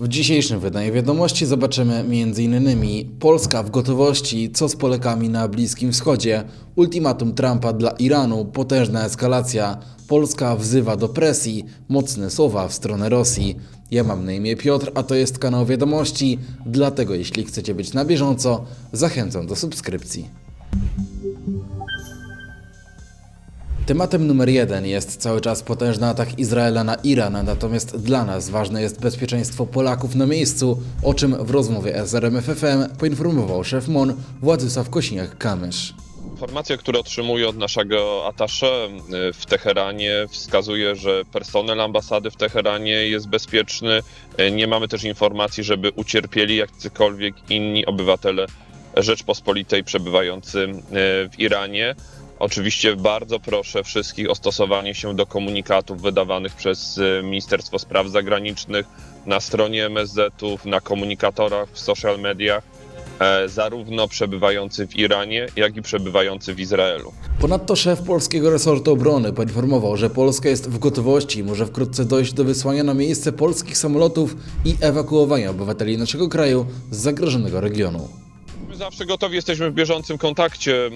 W dzisiejszym wydaniu wiadomości zobaczymy m.in. Polska w gotowości, co z Polakami na Bliskim Wschodzie, ultimatum Trumpa dla Iranu, potężna eskalacja, Polska wzywa do presji, mocne słowa w stronę Rosji. Ja mam na imię Piotr, a to jest kanał Wiadomości, dlatego jeśli chcecie być na bieżąco, zachęcam do subskrypcji. Tematem numer jeden jest cały czas potężny atak Izraela na Iran, natomiast dla nas ważne jest bezpieczeństwo Polaków na miejscu, o czym w rozmowie z RMFFM poinformował szef MON Władysław Kośniak-Kamysz. Informacje, które otrzymuję od naszego atasze y, w Teheranie wskazuje, że personel ambasady w Teheranie jest bezpieczny. Y, Nie mamy też informacji, żeby ucierpieli jacykolwiek inni obywatele Rzeczpospolitej przebywający y, w Iranie. Oczywiście bardzo proszę wszystkich o stosowanie się do komunikatów wydawanych przez y, Ministerstwo Spraw Zagranicznych na stronie MSZ-ów, na komunikatorach w social mediach e, zarówno przebywający w Iranie, jak i przebywający w Izraelu. Ponadto szef polskiego resortu obrony poinformował, że Polska jest w gotowości i może wkrótce dojść do wysłania na miejsce polskich samolotów i ewakuowania obywateli naszego kraju z zagrożonego regionu. Zawsze gotowi jesteśmy w bieżącym kontakcie e,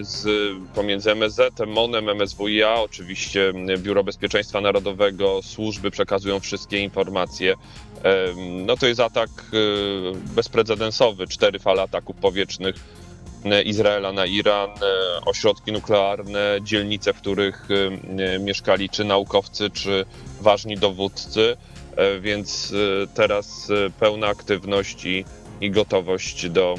z, pomiędzy MSZ, MON-em, MSWiA, oczywiście e, Biuro Bezpieczeństwa Narodowego, służby przekazują wszystkie informacje. E, No to jest atak bezprecedensowy, cztery fale ataków powietrznych Izraela na Iran, ośrodki nuklearne, dzielnice, w których mieszkali czy naukowcy, czy ważni dowódcy, więc teraz pełna aktywność i i gotowość do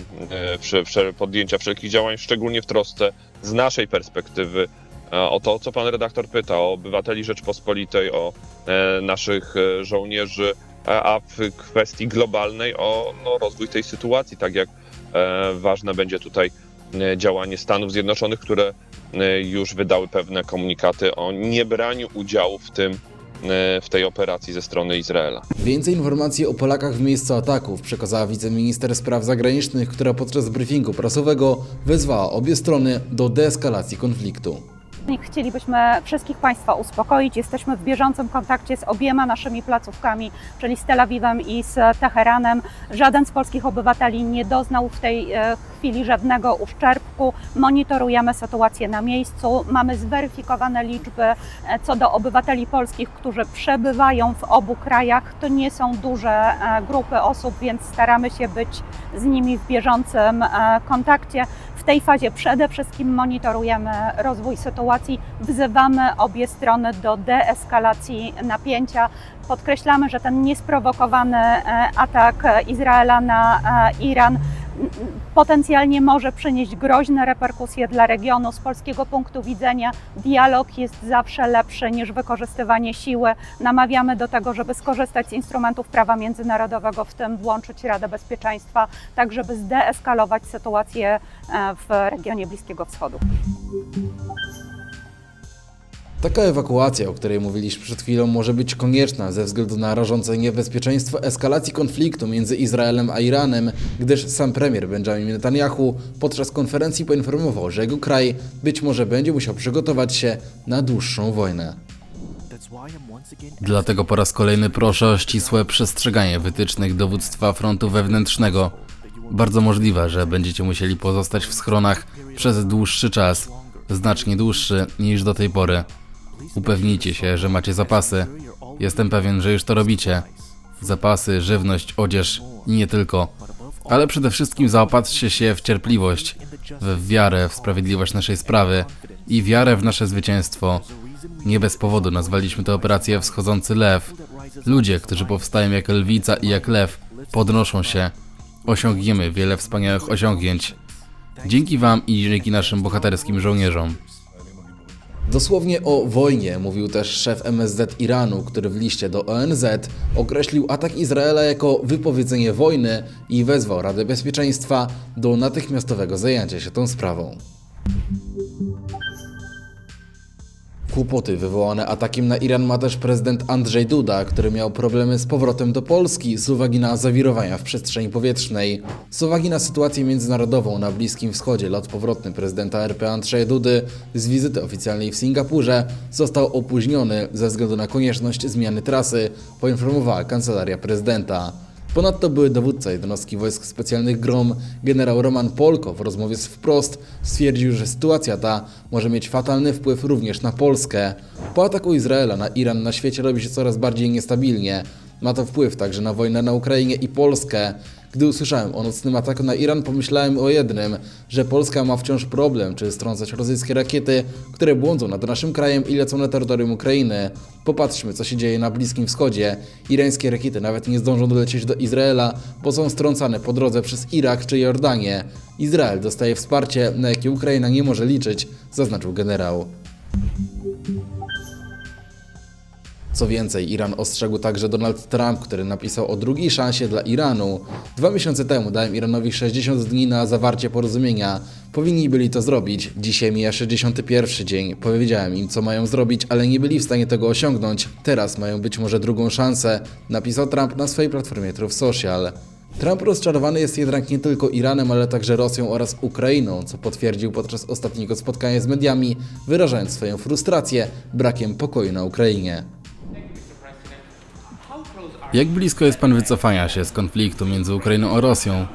e, podjęcia wszelkich działań, szczególnie w trosce z naszej perspektywy e, o to, co pan redaktor pyta, o obywateli Rzeczpospolitej, o e, naszych żołnierzy, a w kwestii globalnej o no, rozwój tej sytuacji, tak jak ważne będzie tutaj działanie Stanów Zjednoczonych, które już wydały pewne komunikaty o niebraniu udziału w tym, w tej operacji ze strony Izraela. Więcej informacji o Polakach w miejscu ataków przekazała wiceminister spraw zagranicznych, która podczas briefingu prasowego wezwała obie strony do deeskalacji konfliktu. Chcielibyśmy wszystkich Państwa uspokoić. Jesteśmy w bieżącym kontakcie z obiema naszymi placówkami, czyli z Tel Awiwem i z Teheranem. Żaden z polskich obywateli nie doznał w tej e, chwili żadnego uszczerbku. Monitorujemy sytuację na miejscu. Mamy zweryfikowane liczby e, co do obywateli polskich, którzy przebywają w obu krajach. To nie są duże e, grupy osób, więc staramy się być z nimi w bieżącym kontakcie. Tej fazie przede wszystkim monitorujemy rozwój sytuacji, wzywamy obie strony do deeskalacji napięcia. Podkreślamy, że ten niesprowokowany e, atak Izraela na e, Iran potencjalnie może przynieść groźne reperkusje dla regionu. Z polskiego punktu widzenia dialog jest zawsze lepszy niż wykorzystywanie siły. Namawiamy do tego, żeby skorzystać z instrumentów prawa międzynarodowego, w tym włączyć Radę Bezpieczeństwa, tak żeby zdeeskalować sytuację e, w regionie Bliskiego Wschodu. Taka ewakuacja, o której mówiliśmy przed chwilą, może być konieczna ze względu na rażące niebezpieczeństwo eskalacji konfliktu między Izraelem a Iranem, gdyż sam premier Benjamin Netanyahu podczas konferencji poinformował, że jego kraj być może będzie musiał przygotować się na dłuższą wojnę. Dlatego po raz kolejny proszę o ścisłe przestrzeganie wytycznych dowództwa frontu wewnętrznego. Bardzo możliwe, że będziecie musieli pozostać w schronach przez dłuższy czas, znacznie dłuższy niż do tej pory. Upewnijcie się, że macie zapasy. Jestem pewien, że już to robicie. Zapasy, żywność, odzież i nie tylko. Ale przede wszystkim zaopatrzcie się w cierpliwość, w wiarę w sprawiedliwość naszej sprawy i wiarę w nasze zwycięstwo. Nie bez powodu nazwaliśmy tę operację Wschodzący Lew. Ludzie, którzy powstają jak lwica i jak lew, podnoszą się. Osiągniemy wiele wspaniałych osiągnięć. Dzięki Wam i dzięki naszym bohaterskim żołnierzom. Dosłownie o wojnie mówił też szef MSZ Iranu, który w liście do ONZ określił atak Izraela jako wypowiedzenie wojny i wezwał Radę Bezpieczeństwa do natychmiastowego zajęcia się tą sprawą. Kłopoty wywołane atakiem na Iran ma też prezydent Andrzej Duda, który miał problemy z powrotem do Polski z uwagi na zawirowania w przestrzeni powietrznej. Z uwagi na sytuację międzynarodową na Bliskim Wschodzie, lot powrotny prezydenta RP Andrzeja Dudy z wizyty oficjalnej w Singapurze został opóźniony ze względu na konieczność zmiany trasy, poinformowała kancelaria prezydenta. Ponadto były dowódca jednostki wojsk specjalnych GROM, generał Roman Polko w rozmowie z Wprost stwierdził, że sytuacja ta może mieć fatalny wpływ również na Polskę. Po ataku Izraela na Iran na świecie robi się coraz bardziej niestabilnie. Ma to wpływ także na wojnę na Ukrainie i Polskę. Gdy usłyszałem o nocnym ataku na Iran, pomyślałem o jednym, że Polska ma wciąż problem, czy strącać rosyjskie rakiety, które błądzą nad naszym krajem i lecą na terytorium Ukrainy. Popatrzmy, co się dzieje na Bliskim Wschodzie. Irańskie rakiety nawet nie zdążą dolecieć do Izraela, bo są strącane po drodze przez Irak czy Jordanię. Izrael dostaje wsparcie, na jakie Ukraina nie może liczyć, zaznaczył generał. Co więcej, Iran ostrzegł także Donald Trump, który napisał o drugiej szansie dla Iranu. Dwa miesiące temu dałem Iranowi 60 dni na zawarcie porozumienia. Powinni byli to zrobić. Dzisiaj mija 61 dzień. Powiedziałem im, co mają zrobić, ale nie byli w stanie tego osiągnąć. Teraz mają być może drugą szansę, napisał Trump na swojej platformie Truth Social. Trump rozczarowany jest jednak nie tylko Iranem, ale także Rosją oraz Ukrainą, co potwierdził podczas ostatniego spotkania z mediami, wyrażając swoją frustrację brakiem pokoju na Ukrainie. Jak blisko jest pan wycofania się z konfliktu między Ukrainą a Rosją?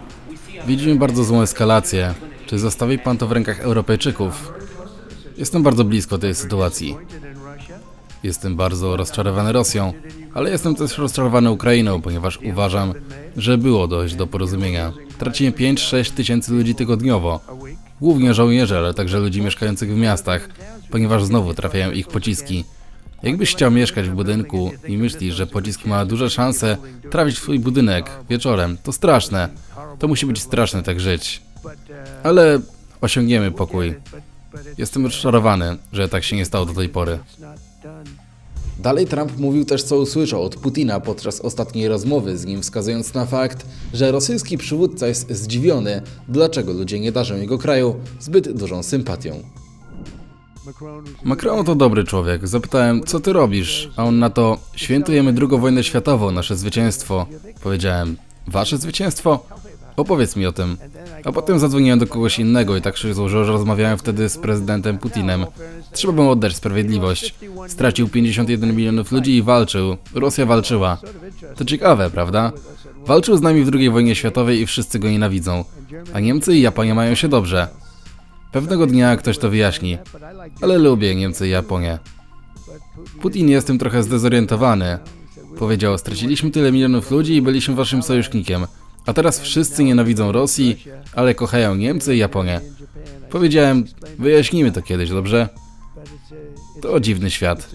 Widzimy bardzo złą eskalację. Czy zostawi pan to w rękach Europejczyków? Jestem bardzo blisko tej sytuacji. Jestem bardzo rozczarowany Rosją, ale jestem też rozczarowany Ukrainą, ponieważ uważam, że było dojść do porozumienia. Tracimy 5-6 tysięcy ludzi tygodniowo. Głównie żołnierzy, ale także ludzi mieszkających w miastach, ponieważ znowu trafiają ich pociski. Jakbyś chciał mieszkać w budynku i myślisz, że pocisk ma duże szanse trafić w twój budynek wieczorem, to straszne. To musi być straszne tak żyć. Ale osiągniemy pokój. Jestem rozczarowany, że tak się nie stało do tej pory. Dalej Trump mówił też, co usłyszał od Putina podczas ostatniej rozmowy z nim, wskazując na fakt, że rosyjski przywódca jest zdziwiony, dlaczego ludzie nie darzą jego kraju zbyt dużą sympatią. Macron to dobry człowiek. Zapytałem, co ty robisz? A on na to, świętujemy drugą wojnę światową, nasze zwycięstwo. Powiedziałem, wasze zwycięstwo? Opowiedz mi o tym. A potem zadzwoniłem do kogoś innego i tak się złożyło, że rozmawiałem wtedy z prezydentem Putinem. Trzeba mu oddać sprawiedliwość. Stracił 51 milionów ludzi i walczył. Rosja walczyła. To ciekawe, prawda? Walczył z nami w II wojnie światowej i wszyscy go nienawidzą. A Niemcy i Japonia mają się dobrze. Pewnego dnia ktoś to wyjaśni. Ale lubię Niemcy i Japonię. Putin jest tym trochę zdezorientowany. Powiedział, straciliśmy tyle milionów ludzi i byliśmy waszym sojusznikiem. A teraz wszyscy nienawidzą Rosji, ale kochają Niemcy i Japonię. Powiedziałem, wyjaśnimy to kiedyś, dobrze? To dziwny świat.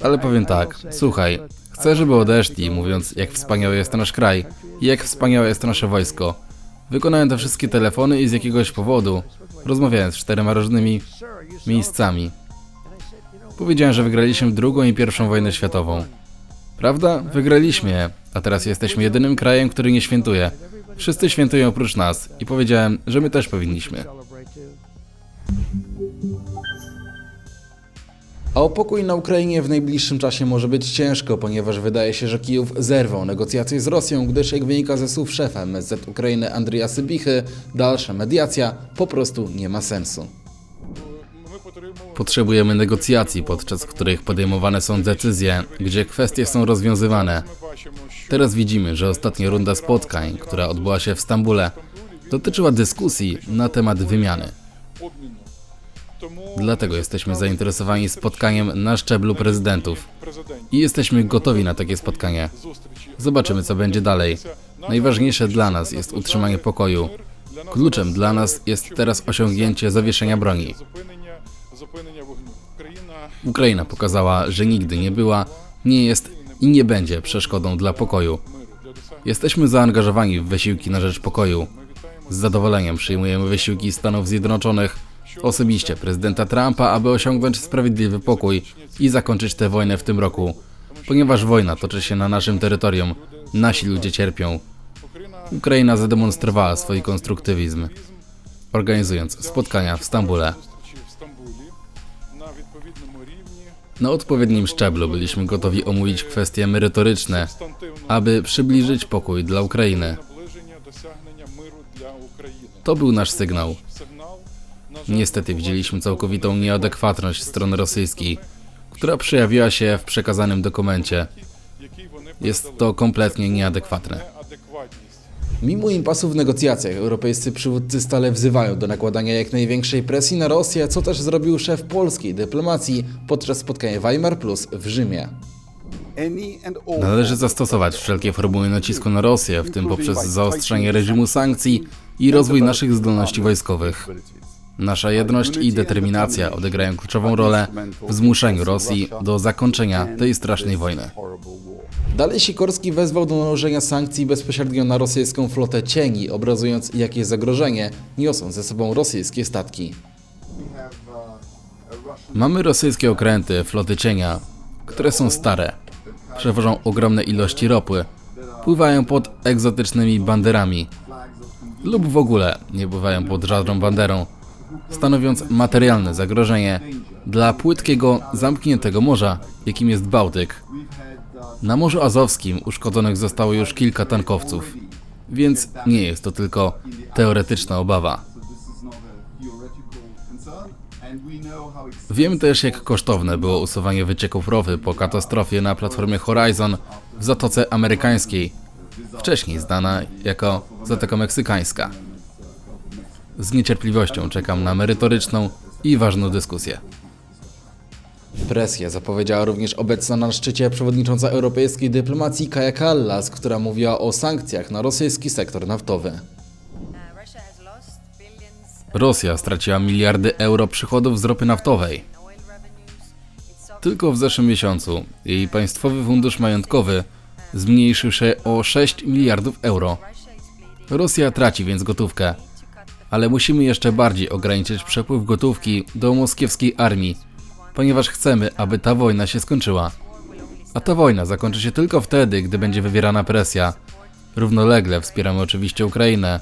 Ale powiem tak, słuchaj, chcę, żeby odeszli, mówiąc, jak wspaniały jest nasz kraj i jak wspaniałe jest nasze wojsko. Wykonałem te wszystkie telefony i z jakiegoś powodu rozmawiałem z czterema różnymi miejscami. Powiedziałem, że wygraliśmy drugą i pierwszą wojnę światową. Prawda? Wygraliśmy a teraz jesteśmy jedynym krajem, który nie świętuje. Wszyscy świętują oprócz nas i powiedziałem, że my też powinniśmy. A o pokój na Ukrainie w najbliższym czasie może być ciężko, ponieważ wydaje się, że Kijów zerwał negocjacje z Rosją, gdyż jak wynika ze słów szefa MSZ Ukrainy Andrija Sybichy, dalsza mediacja po prostu nie ma sensu. Potrzebujemy negocjacji, podczas których podejmowane są decyzje, gdzie kwestie są rozwiązywane. Teraz widzimy, że ostatnia runda spotkań, która odbyła się w Stambule, dotyczyła dyskusji na temat wymiany. Dlatego jesteśmy zainteresowani spotkaniem na szczeblu prezydentów i jesteśmy gotowi na takie spotkanie. Zobaczymy, co będzie dalej. Najważniejsze dla nas jest utrzymanie pokoju. Kluczem dla nas jest teraz osiągnięcie zawieszenia broni. Ukraina pokazała, że nigdy nie była, nie jest i nie będzie przeszkodą dla pokoju. Jesteśmy zaangażowani w wysiłki na rzecz pokoju. Z zadowoleniem przyjmujemy wysiłki Stanów Zjednoczonych, osobiście prezydenta Trumpa, aby osiągnąć sprawiedliwy pokój i zakończyć tę wojnę w tym roku, ponieważ wojna toczy się na naszym terytorium, nasi ludzie cierpią. Ukraina zademonstrowała swój konstruktywizm, organizując spotkania w Stambule. Na odpowiednim szczeblu byliśmy gotowi omówić kwestie merytoryczne, aby przybliżyć pokój dla Ukrainy. To był nasz sygnał. Niestety widzieliśmy całkowitą nieadekwatność strony rosyjskiej, która przejawiła się w przekazanym dokumencie. Jest to kompletnie nieadekwatne. Mimo impasu w negocjacjach, europejscy przywódcy stale wzywają do nakładania jak największej presji na Rosję, co też zrobił szef polskiej dyplomacji podczas spotkania Weimar Plus w Rzymie. Należy zastosować wszelkie formuły nacisku na Rosję, w tym poprzez zaostrzenie reżimu sankcji i rozwój naszych zdolności wojskowych. Nasza jedność i determinacja odegrają kluczową rolę w zmuszeniu Rosji do zakończenia tej strasznej wojny. Dalej Sikorski wezwał do nałożenia sankcji bezpośrednio na rosyjską flotę cieni, obrazując jakie zagrożenie niosą ze sobą rosyjskie statki. Mamy rosyjskie okręty floty cienia, które są stare, przewożą ogromne ilości ropy, pływają pod egzotycznymi banderami lub w ogóle nie pływają pod żadną banderą, stanowiąc materialne zagrożenie dla płytkiego, zamkniętego morza, jakim jest Bałtyk. Na Morzu Azowskim uszkodzonych zostało już kilka tankowców, więc nie jest to tylko teoretyczna obawa. Wiemy też, jak kosztowne było usuwanie wycieków ropy po katastrofie na platformie Horizon w Zatoce Amerykańskiej, wcześniej znana jako Zatoka Meksykańska. Z niecierpliwością czekam na merytoryczną i ważną dyskusję. Presję zapowiedziała również obecna na szczycie przewodnicząca europejskiej dyplomacji Kaja Kallas, która mówiła o sankcjach na rosyjski sektor naftowy. Rosja straciła miliardy euro przychodów z ropy naftowej. Tylko w zeszłym miesiącu jej państwowy fundusz majątkowy zmniejszył się o 6 miliardów euro. Rosja traci więc gotówkę, ale musimy jeszcze bardziej ograniczyć przepływ gotówki do moskiewskiej armii, ponieważ chcemy, aby ta wojna się skończyła. A ta wojna zakończy się tylko wtedy, gdy będzie wywierana presja. Równolegle wspieramy oczywiście Ukrainę.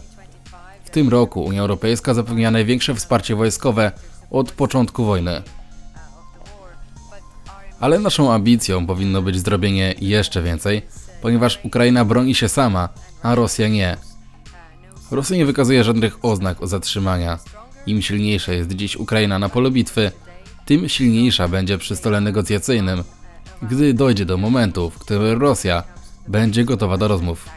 W tym roku Unia Europejska zapewnia największe wsparcie wojskowe od początku wojny. Ale naszą ambicją powinno być zrobienie jeszcze więcej, ponieważ Ukraina broni się sama, a Rosja nie. Rosja nie wykazuje żadnych oznak zatrzymania. Im silniejsza jest dziś Ukraina na polu bitwy, tym silniejsza będzie przy stole negocjacyjnym, gdy dojdzie do momentu, w którym Rosja będzie gotowa do rozmów.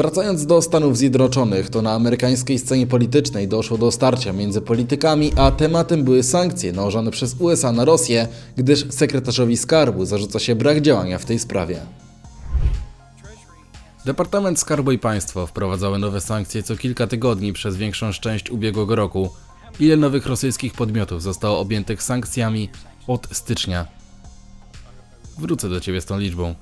Wracając do Stanów Zjednoczonych, to na amerykańskiej scenie politycznej doszło do starcia między politykami, a tematem były sankcje nałożone przez USA na Rosję, gdyż sekretarzowi skarbu zarzuca się brak działania w tej sprawie. Departament Skarbu i Państwo wprowadzały nowe sankcje co kilka tygodni przez większą część ubiegłego roku. Ile nowych rosyjskich podmiotów zostało objętych sankcjami od stycznia? Wrócę do Ciebie z tą liczbą.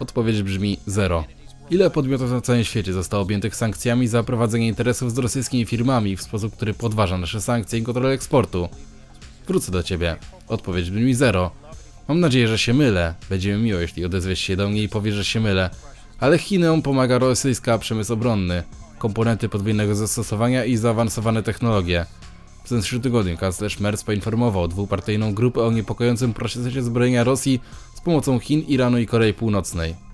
Odpowiedź brzmi zero. Ile podmiotów na całym świecie zostało objętych sankcjami za prowadzenie interesów z rosyjskimi firmami w sposób, który podważa nasze sankcje i kontrolę eksportu? Wrócę do Ciebie. Odpowiedź brzmi zero. Mam nadzieję, że się mylę. Będzie mi miło, jeśli odezwiesz się do mnie i powiesz, że się mylę. Ale Chinom pomaga rosyjska przemysł obronny, komponenty podwójnego zastosowania i zaawansowane technologie. W zeszłym tygodniu kanclerz Merz poinformował dwupartyjną grupę o niepokojącym procesie zbrojenia Rosji z pomocą Chin, Iranu i Korei Północnej.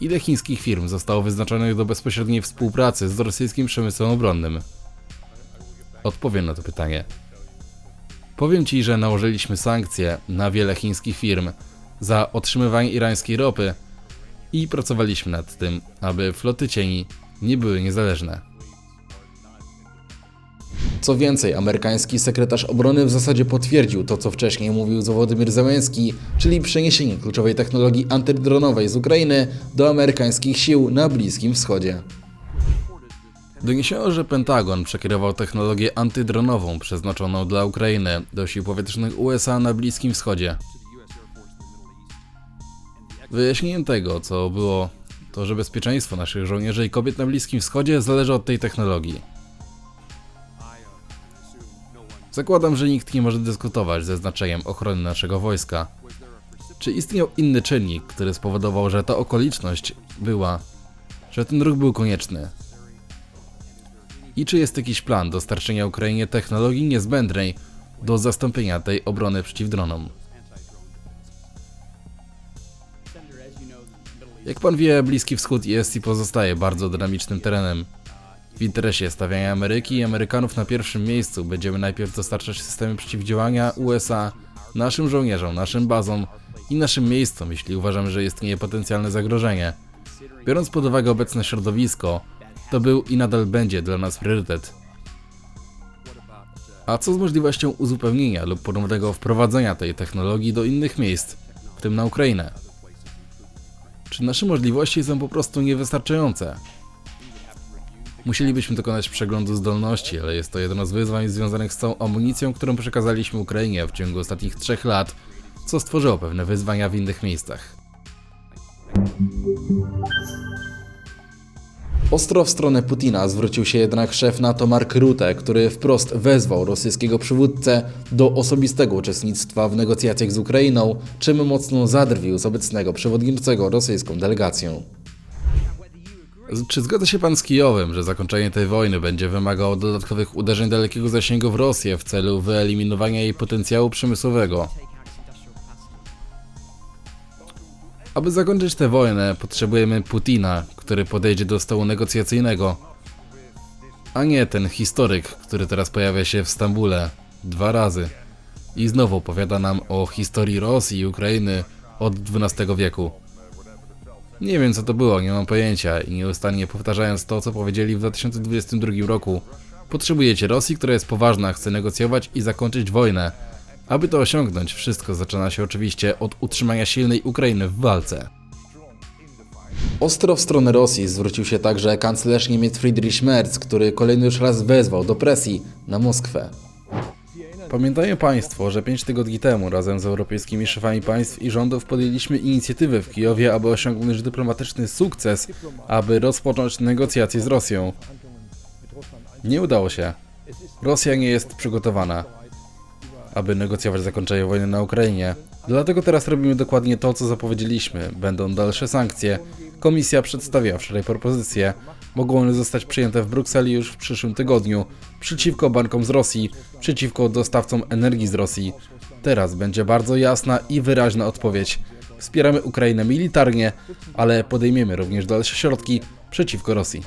Ile chińskich firm zostało wyznaczonych do bezpośredniej współpracy z rosyjskim przemysłem obronnym? Odpowiem na to pytanie. Powiem Ci, że nałożyliśmy sankcje na wiele chińskich firm za otrzymywanie irańskiej ropy i pracowaliśmy nad tym, aby floty cieni nie były niezależne. Co więcej, amerykański sekretarz obrony w zasadzie potwierdził to, co wcześniej mówił Wołodymyr Zełenski, czyli przeniesienie kluczowej technologii antydronowej z Ukrainy do amerykańskich sił na Bliskim Wschodzie. Doniesiono, że Pentagon przekierował technologię antydronową przeznaczoną dla Ukrainy do sił powietrznych USA na Bliskim Wschodzie. Wyjaśnieniem tego, co było, to że bezpieczeństwo naszych żołnierzy i kobiet na Bliskim Wschodzie zależy od tej technologii. Zakładam, że nikt nie może dyskutować ze znaczeniem ochrony naszego wojska. Czy istniał inny czynnik, który spowodował, że ta okoliczność była, że ten ruch był konieczny? I czy jest jakiś plan dostarczenia Ukrainie technologii niezbędnej do zastąpienia tej obrony przeciw dronom? Jak pan wie, Bliski Wschód jest i pozostaje bardzo dynamicznym terenem. W interesie stawiania Ameryki i Amerykanów na pierwszym miejscu będziemy najpierw dostarczać systemy przeciwdziałania USA naszym żołnierzom, naszym bazom i naszym miejscom, jeśli uważamy, że istnieje potencjalne zagrożenie. Biorąc pod uwagę obecne środowisko, to był i nadal będzie dla nas priorytet. A co z możliwością uzupełnienia lub ponownego wprowadzenia tej technologii do innych miejsc, w tym na Ukrainę? Czy nasze możliwości są po prostu niewystarczające? Musielibyśmy dokonać przeglądu zdolności, ale jest to jedno z wyzwań związanych z całą amunicją, którą przekazaliśmy Ukrainie w ciągu ostatnich trzech lat, co stworzyło pewne wyzwania w innych miejscach. Ostro w stronę Putina zwrócił się jednak szef NATO Mark Rutte, który wprost wezwał rosyjskiego przywódcę do osobistego uczestnictwa w negocjacjach z Ukrainą, czym mocno zadrwił z obecnego przewodniczącego rosyjską delegacją. Czy zgadza się pan z Kijowem, że zakończenie tej wojny będzie wymagało dodatkowych uderzeń dalekiego zasięgu w Rosję w celu wyeliminowania jej potencjału przemysłowego? Aby zakończyć tę wojnę, potrzebujemy Putina, który podejdzie do stołu negocjacyjnego, a nie ten historyk, który teraz pojawia się w Stambule dwa razy i znowu opowiada nam o historii Rosji i Ukrainy od XII wieku. Nie wiem co to było, nie mam pojęcia i nieustannie powtarzając to, co powiedzieli w 2022 roku, potrzebujecie Rosji, która jest poważna, chce negocjować i zakończyć wojnę. Aby to osiągnąć, wszystko zaczyna się oczywiście od utrzymania silnej Ukrainy w walce. Ostro w stronę Rosji zwrócił się także kanclerz Niemiec Friedrich Merz, który kolejny już raz wezwał do presji na Moskwę. Pamiętają Państwo, że 5 tygodni temu razem z europejskimi szefami państw i rządów podjęliśmy inicjatywę w Kijowie, aby osiągnąć dyplomatyczny sukces, aby rozpocząć negocjacje z Rosją. Nie udało się. Rosja nie jest przygotowana, aby negocjować zakończenie wojny na Ukrainie. Dlatego teraz robimy dokładnie to, co zapowiedzieliśmy. Będą dalsze sankcje. Komisja przedstawiła wczoraj propozycje. Mogą one zostać przyjęte w Brukseli już w przyszłym tygodniu. Przeciwko bankom z Rosji, przeciwko dostawcom energii z Rosji. Teraz będzie bardzo jasna i wyraźna odpowiedź. Wspieramy Ukrainę militarnie, ale podejmiemy również dalsze środki przeciwko Rosji.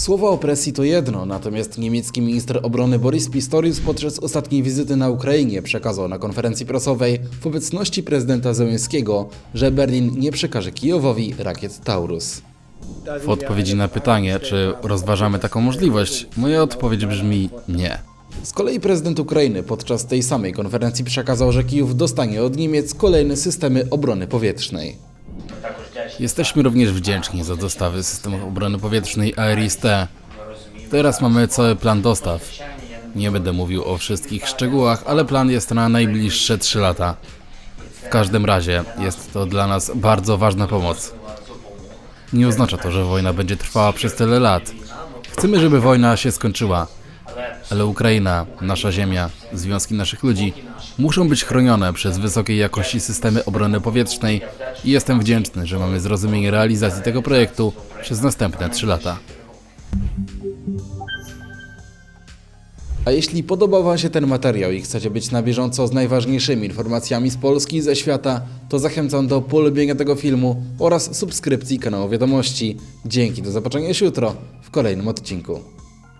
Słowa o presji to jedno, natomiast niemiecki minister obrony Boris Pistorius podczas ostatniej wizyty na Ukrainie przekazał na konferencji prasowej w obecności prezydenta Zełenskiego, że Berlin nie przekaże Kijowowi rakiet Taurus. W odpowiedzi na pytanie, czy rozważamy taką możliwość, moja odpowiedź brzmi nie. Z kolei prezydent Ukrainy podczas tej samej konferencji przekazał, że Kijów dostanie od Niemiec kolejne systemy obrony powietrznej. Jesteśmy również wdzięczni za dostawy systemów obrony powietrznej ARIS-T. Teraz mamy cały plan dostaw. Nie będę mówił o wszystkich szczegółach, ale plan jest na najbliższe 3 lata. W każdym razie jest to dla nas bardzo ważna pomoc. Nie oznacza to, że wojna będzie trwała przez tyle lat. Chcemy, żeby wojna się skończyła. Ale Ukraina, nasza ziemia, związki naszych ludzi muszą być chronione przez wysokiej jakości systemy obrony powietrznej i jestem wdzięczny, że mamy zrozumienie realizacji tego projektu przez następne 3 lata. A jeśli podobał Wam się ten materiał i chcecie być na bieżąco z najważniejszymi informacjami z Polski i ze świata, to zachęcam do polubienia tego filmu oraz subskrypcji kanału Wiadomości. Dzięki, do zobaczenia już jutro w kolejnym odcinku.